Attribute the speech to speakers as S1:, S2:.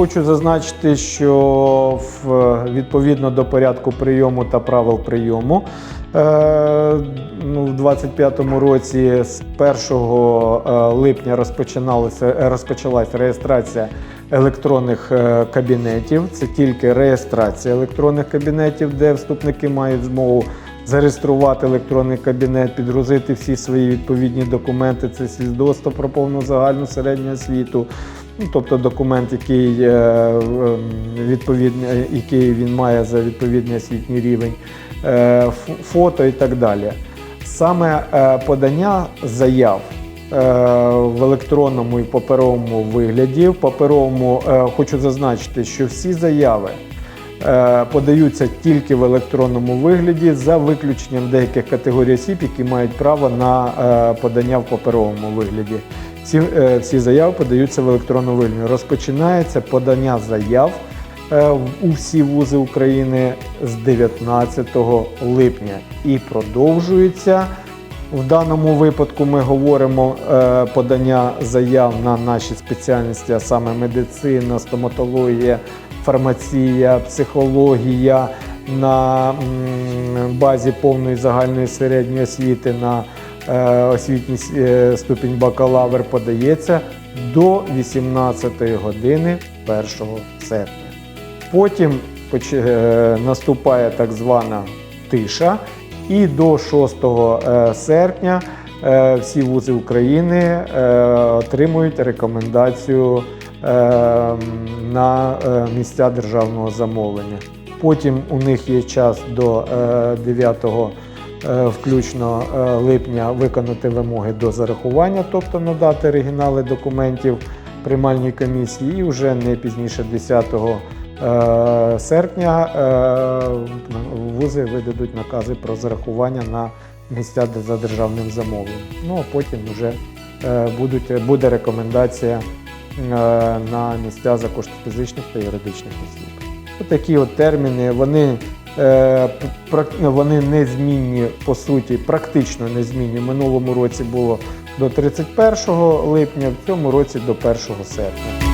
S1: Хочу зазначити, що відповідно до порядку прийому та правил прийому е, ну, в 2025 році з 1 е, липня розпочиналася розпочалась реєстрація електронних е, кабінетів. Це тільки реєстрація електронних кабінетів, де вступники мають змогу зареєструвати електронний кабінет, підгрузити всі свої відповідні документи. Це свідоцтво про повну загальну середню освіту. Ну, тобто документ, який, е, ем, відповідний, який він має за відповідний освітній рівень, е, фото і так далі. Саме е, подання заяв е, в електронному і паперовому вигляді. В паперовому е, хочу зазначити, що всі заяви е, подаються тільки в електронному вигляді за виключенням деяких категорій осіб, які мають право на е, подання в паперовому вигляді. Всі, е, заяви подаються в електронному вигляді. Розпочинається подання заяв е, у всі вузи України з 19 липня і продовжується. В даному випадку ми говоримо е, подання заяв на наші спеціальності, а саме медицина, стоматологія, фармація, психологія на м, базі повної загальної середньої освіти на освітній е, ступінь бакалавр подається до 18 години 1 серпня. Потім е, наступає так звана тиша, і до 6 е, серпня е, всі вузи України е, отримують рекомендацію е, на е, місця державного замовлення. Потім у них є час до е, 9 е, включно е, липня виконати вимоги до зарахування, тобто надати оригінали документів приймальній комісії, і вже не пізніше 10 е, серпня е, вузи видадуть накази про зарахування на місця за державним замовленням. Ну а потім вже е, будуть, буде рекомендація е, на місця за кошти фізичних та юридичних осіб. Такі от терміни, вони, е, вони незмінні, по суті, практично незмінні. В минулому році було до 31 липня, в цьому році до 1 серпня.